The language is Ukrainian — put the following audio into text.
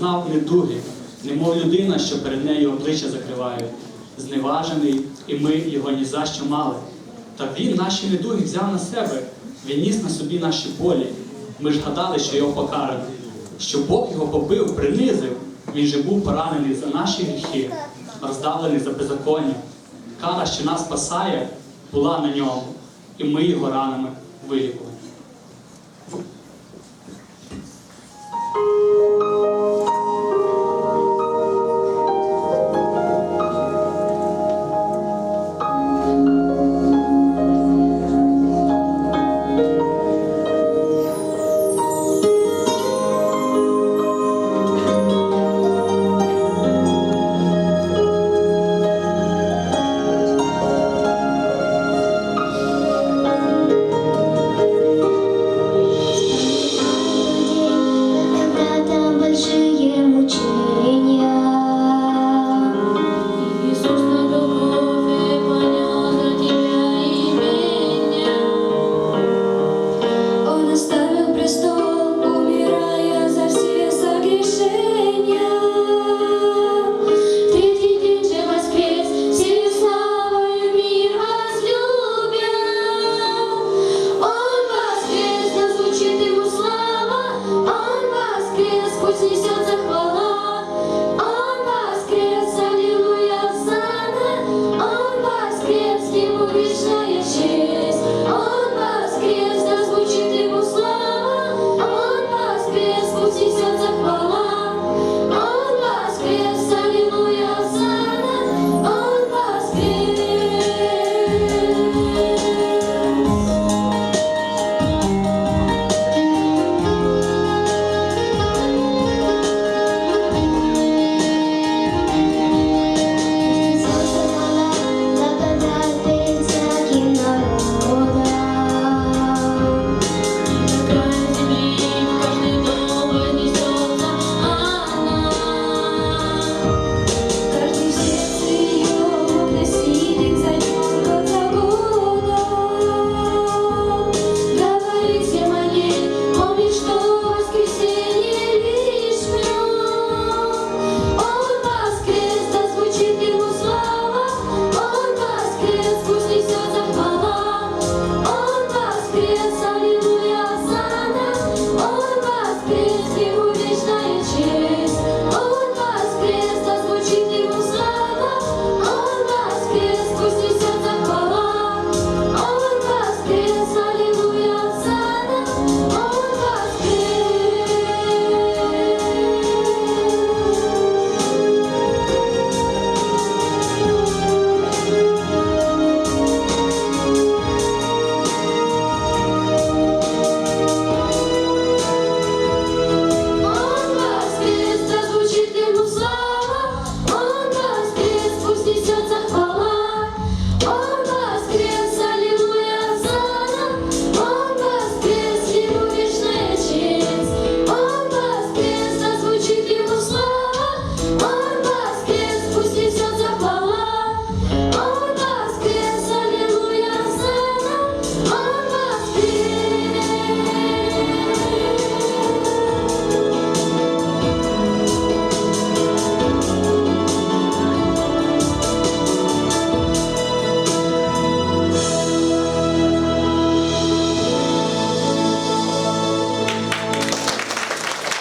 Знав недуги, немов людина, що перед нею обличчя закривають, зневажений, і ми його ні за що мали. Та він наші недуги взяв на себе, він ніс на собі наші болі. Ми ж гадали, що його покарано, що Бог його побив, принизив. Він же був поранений за наші гріхи, роздавлений за беззаконня. Кара, що нас спасає, була на ньому, і ми його ранами вилікували. ti.